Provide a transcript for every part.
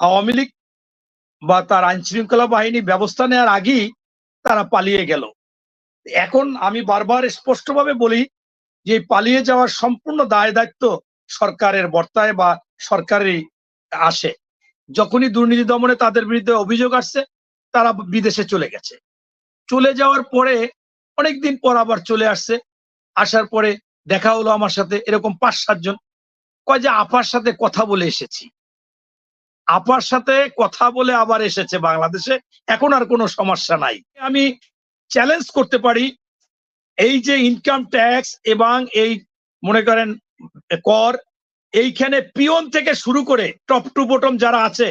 আওয়ামী লীগ বা তার আইন শৃঙ্খলা বাহিনী ব্যবস্থা নেওয়ার আগেই তারা পালিয়ে গেল। এখন আমি বারবার স্পষ্টভাবে বলি যে পালিয়ে যাওয়ার সম্পূর্ণ দায় দায়িত্ব সরকারের বর্তায় বা সরকারেরই আসে। যখনই দুর্নীতি দমনে তাদের বিরুদ্ধে অভিযোগ আসছে, তারা বিদেশে চলে গেছে। চলে যাওয়ার পরে অনেকদিন পর আবার চলে আসছে। আসার পরে দেখা হলো আমার সাথে এরকম পাঁচ সাতজন কয় যে আপার সাথে কথা বলে এসেছি। আপার সাথে কথা বলে আবার এসেছে বাংলাদেশে। এখন আর কোনো সমস্যা নাই। আমি চ্যালেঞ্জ করতে পারি এই যে ইনকাম ট্যাক্স এবং এই মনে করেন কর এইখানে পিয়ন থেকে শুরু করে টপ টু বটম যারা আছে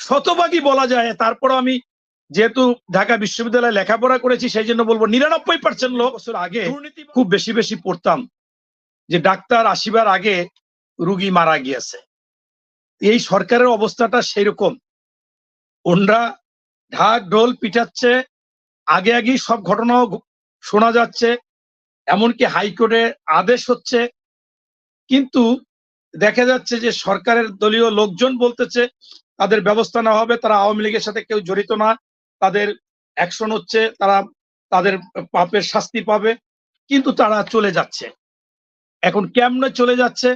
শতভাগই বলা যায়। তারপর আমি যেহেতু ঢাকা বিশ্ববিদ্যালয়ে লেখাপড়া করেছি সেই জন্য বলব নিরানব্বই পার্সেন্ট লোক বছর আগে খুব বেশি বেশি পড়তাম যে ডাক্তার আসিবার আগে রুগী মারা গিয়েছে। এই সরকারের অবস্থাটা সেইরকম। ওনরা ঢাক, ঢোল পিটাচ্ছে, আগে আগেই সব ঘটনাও শোনা যাচ্ছে, এমনকি হাইকোর্টে আদেশ হচ্ছে। কিন্তু দেখা যাচ্ছে যে সরকারের দলীয় লোকজন বলতেছে, তাদের ব্যবস্থা নেওয়া হবে, তারা আওয়ামী লীগের সাথে কেউ জড়িত না, তাদের অ্যাকশন হচ্ছে, তারা তাদের পাপের শাস্তি পাবে, কিন্তু তারা চলে যাচ্ছে। এখন কেমনে চলে যাচ্ছে?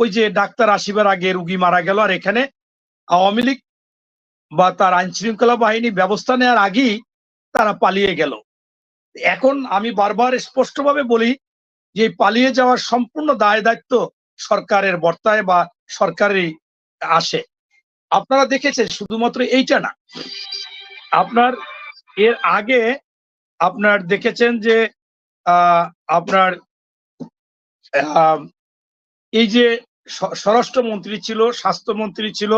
ওই যে ডাক্তার আসিবার আগে রুগী মারা গেল, আর এখানে আওয়ামী লীগ বা তার আইন শৃঙ্খলা বাহিনী ব্যবস্থা নেওয়ার আগেই তারা পালিয়ে গেল। এখন আমি বারবার স্পষ্টভাবে বলি যে পালিয়ে যাওয়ার সম্পূর্ণ দায় দায়িত্ব সরকারের বর্তায় বা সরকারেরই আসে। আপনারা দেখেছেন শুধুমাত্র এইটা না, আপনার এর আগে আপনার দেখেছেন যে আপনার এই যে স্বরাষ্ট্রমন্ত্রী ছিল, স্বাস্থ্যমন্ত্রী ছিল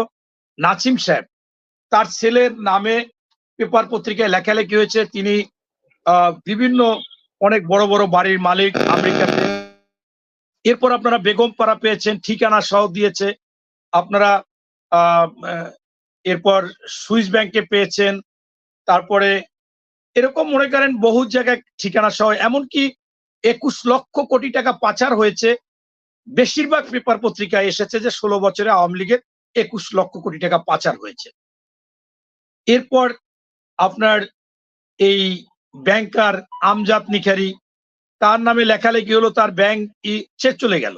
নাসিম সাহেব। তার ছেলের নামে পেপার পত্রিকায় লেখালেখি হয়েছে। তিনি বিভিন্ন অনেক বড় বড় বাড়ির মালিক আমেরিকাতে। এরপর আপনারা বেগম পাড়া পেয়েছেন, ঠিকানা সহ দিয়েছে। আপনারা এরপর সুইস ব্যাংকে পেয়েছেন। তারপরে এরকম মনে করেন বহু জায়গায় ঠিকানা সহ, এমনকি একুশ লক্ষ কোটি টাকা পাচার হয়েছে। বেশিরভাগ পেপার পত্রিকায় এসেছে যে ষোলো বছরে আওয়ামী লীগের একুশ লক্ষ কোটি টাকা পাচার হয়েছে। এরপর আপনার এই ব্যাংকার আমজাদ নিখারি, তার নামে লেখালেখি হলো, তার ব্যাংক চেক চলে গেল।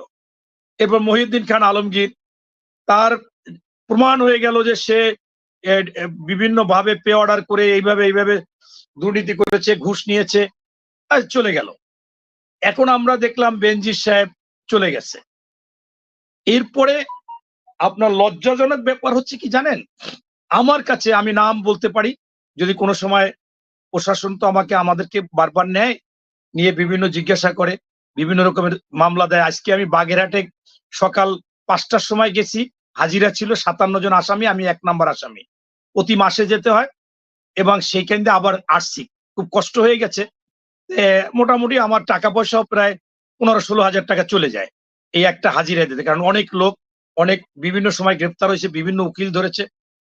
এরপর মহিউদ্দিন খান আলমগীর, তার প্রমাণ হয়ে গেল যে সে বিভিন্ন ভাবে পে অর্ডার করে, এইভাবে এইভাবে দুর্নীতি করেছে, ঘুষ নিয়েছে চলে গেল। এখন আমরা দেখলাম বেনজির সাহেব চলে গেছে। এরপরে আপনার লজ্জাজনক ব্যাপার হচ্ছে কি জানেন? আমার কাছে আমি নাম বলতে পারি, যদি কোনো সময় প্রশাসন তো আমাকে, আমাদেরকে বারবার নেয়, নিয়ে বিভিন্ন জিজ্ঞাসা করে, বিভিন্ন রকমের মামলা দেয়। আজকে আমি বাগেরহাটে সকাল পাঁচটার সময় গেছি, হাজিরা ছিল সাতান্ন জন আসামি, আমি এক নাম্বার আসামি। প্রতি মাসে যেতে হয় এবং সেইখান আবার আসছি। খুব কষ্ট হয়ে গেছে। মোটামুটি আমার টাকা পয়সাও প্রায় পনেরো ষোলো হাজার টাকা চলে যায়। এই একটা হাজিরা দিতে। কারণ অনেক লোক অনেক বিভিন্ন সময় গ্রেপ্তার হয়েছে বিভিন্ন উকিল ধরেছে।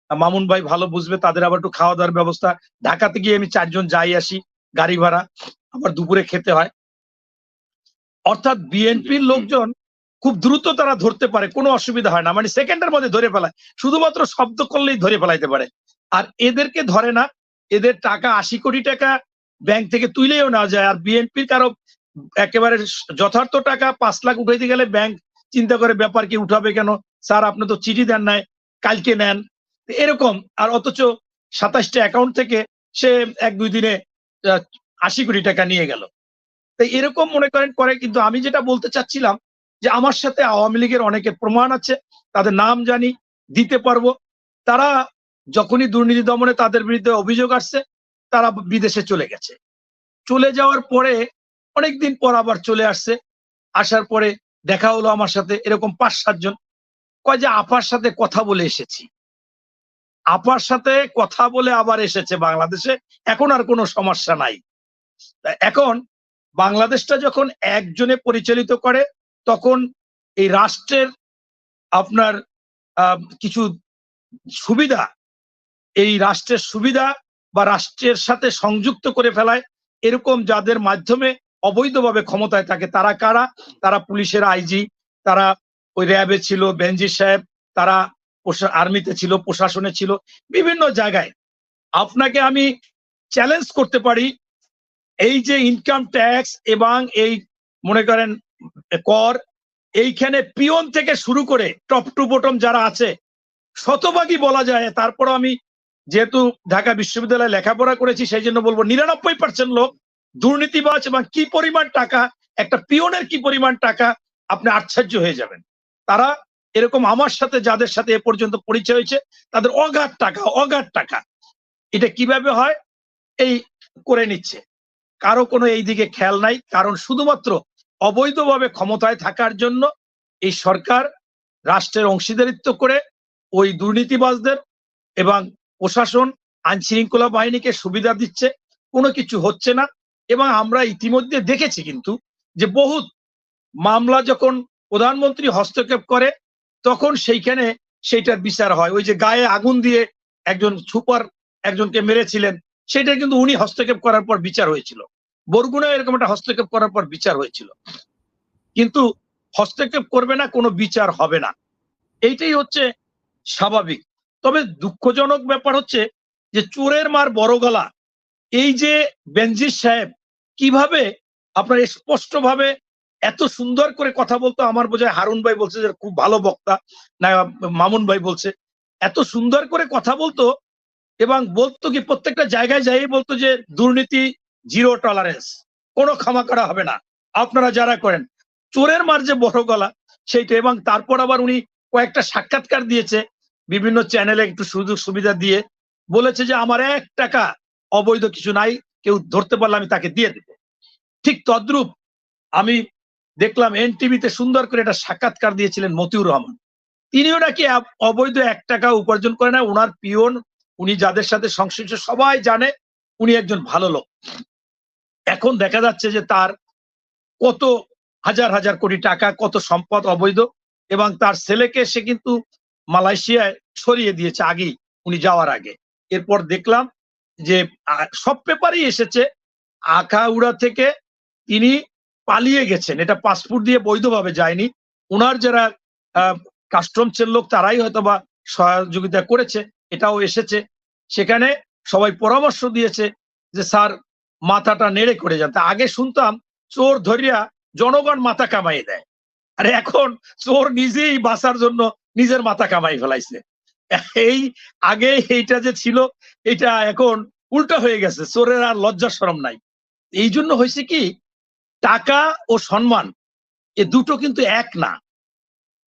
মামুন ভাই ভালো বুঝবে তাদের আবার একটু খাওয়া দাওয়ার ব্যবস্থা। ঢাকাতে গিয়ে আমি চারজন যাই আসি গাড়ি ভাড়া। আবার দুপুরে খেতে হয়। অর্থাৎ বিএনপির লোকজন খুব দ্রুত তারা ধরতে পারে কোনো অসুবিধা হয় না। মানে সেকেন্ডের মধ্যে ধরে ফেলায়। শুধুমাত্র শব্দ করলেই ধরে ফেলাইতে পারে। আর এদেরকে ধরে না এদের টাকা আশি কোটি টাকা ব্যাংক থেকে তুলেও নেওয়া যায়। আর বিএনপির কারও একেবারে যথার্থ টাকা পাঁচ লাখ উঠাইতে গেলে ব্যাংক চিন্তা করে ব্যাপার কি উঠাবে কেন? স্যার, আপনি তো চিঠি দেন নাই, কালকে নেন। এরকম, আর অথচ সাতাশটা অ্যাকাউন্ট থেকে সে এক দুই দিনে আশি কোটি টাকা নিয়ে গেল। তাই এরকম মনে করেন, করে কিন্তু আমি যেটা বলতে চাচ্ছিলাম যে আমার সাথে আওয়ামী লীগের অনেকের প্রমাণ আছে, তাদের নাম জানি, দিতে পারব। তারা যখনই দুর্নীতি দমনে তাদের বিরুদ্ধে অভিযোগ আসছে, তারা বিদেশে চলে গেছে। চলে যাওয়ার পরে অনেকদিন পর আবার চলে আসছে। আসার পরে দেখা হলো আমার সাথে এরকম পাঁচ সাতজন কয় যে, আপার সাথে কথা বলে এসেছি। আপার সাথে কথা বলে আবার এসেছে বাংলাদেশে। এখন আর কোনো সমস্যা নাই। এখন বাংলাদেশটা যখন একজনে পরিচালিত করে, তখন এই রাষ্ট্রের আপনার কিছু সুবিধা, এই রাষ্ট্রের সুবিধা বা রাষ্ট্রের সাথে সংযুক্ত করে ফেলায়, এরকম যাদের মাধ্যমে অবৈধভাবে ক্ষমতায় থাকে। তারা কারা? তারা পুলিশের আইজি, তারা ওই র্যাবে ছিল, বেনজির সাহেব, তারা আর্মিতে ছিল, প্রশাসনে ছিল, বিভিন্ন জায়গায়। আপনাকে আমি চ্যালেঞ্জ করতে পারি, এই যে ইনকাম ট্যাক্স এবং এই, মনে করেন, কর, এইখানে পিয়ন থেকে শুরু করে টপ টু বটম যারা আছে, শতভাগই বলা যায় তারপর আমি যেহেতু ঢাকা বিশ্ববিদ্যালয়ে লেখাপড়া করেছি, সেই জন্য বলব, নিরানব্বই পার্সেন্ট লোক দুর্নীতিবাজ এবং কি পরিমাণ টাকা, একটা পিয়নের কি পরিমাণ টাকা, আপনি আশ্চর্য হয়ে যাবেন। তারা এরকম আমার সাথে, যাদের সাথে এ পর্যন্ত পরিচয় হয়েছে, তাদের অগাধ টাকা অগাধ টাকা। এটা কীভাবে হয়? এই করে নিচ্ছে। কারও কোনো এই দিকে খেয়াল নাই, কারণ শুধুমাত্র অবৈধভাবে ক্ষমতায় থাকার জন্য এই সরকার রাষ্ট্রের অংশীদারিত্ব করে ওই দুর্নীতিবাজদের এবং প্রশাসন আইন শৃঙ্খলা বাহিনীকে সুবিধা দিচ্ছে। কোনো কিছু হচ্ছে না। এবং আমরা ইতিমধ্যে দেখেছি কিন্তু যে বহুত মামলা যখন প্রধানমন্ত্রী হস্তক্ষেপ করে, তখন সেইখানে সেইটার বিচার হয়। ওই যে গায়ে আগুন দিয়ে একজন সুপার একজনকে মেরেছিলেন, সেটা কিন্তু উনি হস্তক্ষেপ করার পর বিচার হয়েছিল। বরগুনা এরকম একটা হস্তক্ষেপ করার পর বিচার হয়েছিল। কিন্তু হস্তক্ষেপ করবে না, কোনো বিচার হবে না। এইটাই হচ্ছে স্বাভাবিক। তবে দুঃখজনক ব্যাপার হচ্ছে যে চোরের মার বড় গলা, এই যে বেনজির সাহেব কীভাবে আপনার স্পষ্ট ভাবে এত সুন্দর করে কথা বলতো? আমার বোঝায় হারুন ভাই বলছে যে, খুব ভালো বক্তা। না, মামুন ভাই বলছে, এত সুন্দর করে কথা বলতো এবং বলতো কি, প্রত্যেকটা জায়গায় যাই বলতো যে, দুর্নীতি, জিরো টলারেন্স, কোনো ক্ষমা করা হবে না। আপনারা যারা করেন, চোরের মার যে বড় গলা, সেইটা। এবং তারপর আবার উনি কয়েকটা সাক্ষাৎকার দিয়েছে, বিভিন্ন চ্যানেলে একটু সুযোগ সুবিধা দিয়ে, বলেছে যে, আমার এক টাকা অবৈধ কিছু নাই কেউ ধরতে পারলে আমি তাকে দিয়ে দেব। ঠিক তদ্রুপ আমি দেখলাম এনটিভিতে সুন্দর করে একটা সাক্ষাৎকার দিয়েছিলেন মতিউর রহমান। তিনিও নাকি অবৈধ এক টাকা উপার্জন করে না ওনার পিয়ন, উনি যাদের সাথে সংশ্লিষ্ট সবাই জানে, উনি একজন ভালো লোক। এখন দেখা যাচ্ছে যে তার কত হাজার হাজার কোটি টাকা, কত সম্পদ অবৈধ, এবং তার ছেলেকে সে কিন্তু মালয়েশিয়ায় সরিয়ে দিয়েছে আগেই, উনি যাওয়ার আগে। এরপর দেখলাম যে সব পেপারই এসেছে। আখাউড়া থেকে তিনি পালিয়ে গেছেন। এটা পাসপোর্ট দিয়ে বৈধভাবে যায়নি। ওনার যারা কাস্টমসের লোক, তারাই হয়তো বা সহযোগিতা করেছে। এটাও এসেছে। সেখানে সবাই পরামর্শ দিয়েছে যে, স্যার, মাথাটা নেড়ে করে যান। আগে শুনতাম চোর ধরিয়া জনগণ মাথা কামাই দেয়। আর এখন চোর নিজেই বাঁচার জন্য নিজের মাথা কামাই ফেলাইছে। এই আগে এইটা যে ছিল, এটা এখন উল্টা হয়ে গেছে, চোরের আর লজ্জা শরম নাই। এই জন্য হয়েছে কি, টাকা ও সম্মান, এ দুটো কিন্তু এক না।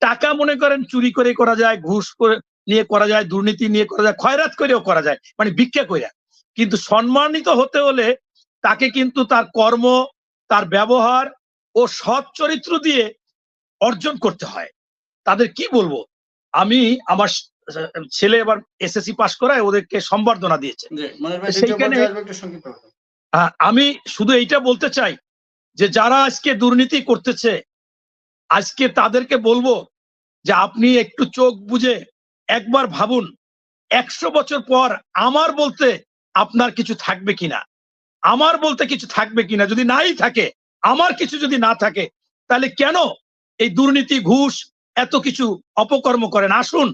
টাকা মনে করেন চুরি করে করা যায়, ঘুষ করে নিয়ে করা যায়, দুর্নীতি নিয়ে করা যায়, খয়রাত করেও করা যায় মানে ভিক্ষা করে কিন্তু সম্মানিত হতে হলে তাকে কিন্তু তার কর্ম, তার ব্যবহার ও সৎ চরিত্র দিয়ে অর্জন করতে হয়। তাদের কি বলব? আমি আমার ছেলে এবার এসএসসি পাস করায় ওদেরকে সম্বর্ধনা দিয়েছে। সেইখানে- আমি শুধু এইটা বলতে চাই যে যারা আজকে দুর্নীতি করতেছে আজকে তাদেরকে বলব যে আপনি একটু চোখ বুঝে একবার ভাবুন একশো বছর পর আমার বলতে আপনার কিছু থাকবে কিনা? আমার বলতে কিছু থাকবে কিনা? যদি নাই থাকে আমার কিছু যদি না থাকে তাহলে কেন এই দুর্নীতি ঘুষ এত কিছু অপকর্ম করেন? আসুন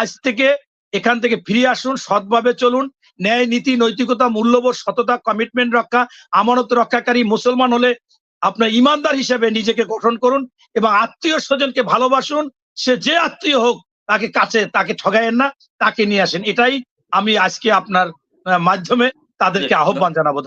আজ থেকে এখান থেকে ফিরে আসুন সৎভাবে চলুন। ন্যায় নীতি নৈতিকতা মূল্যবোধ সততা কমিটমেন্ট রক্ষা আমানত রক্ষাকারী মুসলমান হলে আপনার ইমানদার হিসেবে নিজেকে গঠন করুন এবং আত্মীয় স্বজনকে ভালোবাসুন। সে যে আত্মীয় হোক তাকে কাছে তাকে ঠগায়েন না তাকে নিয়ে আসেন। এটাই আমি আজকে আপনার মাধ্যমে তাদেরকে আহ্বান জানাব।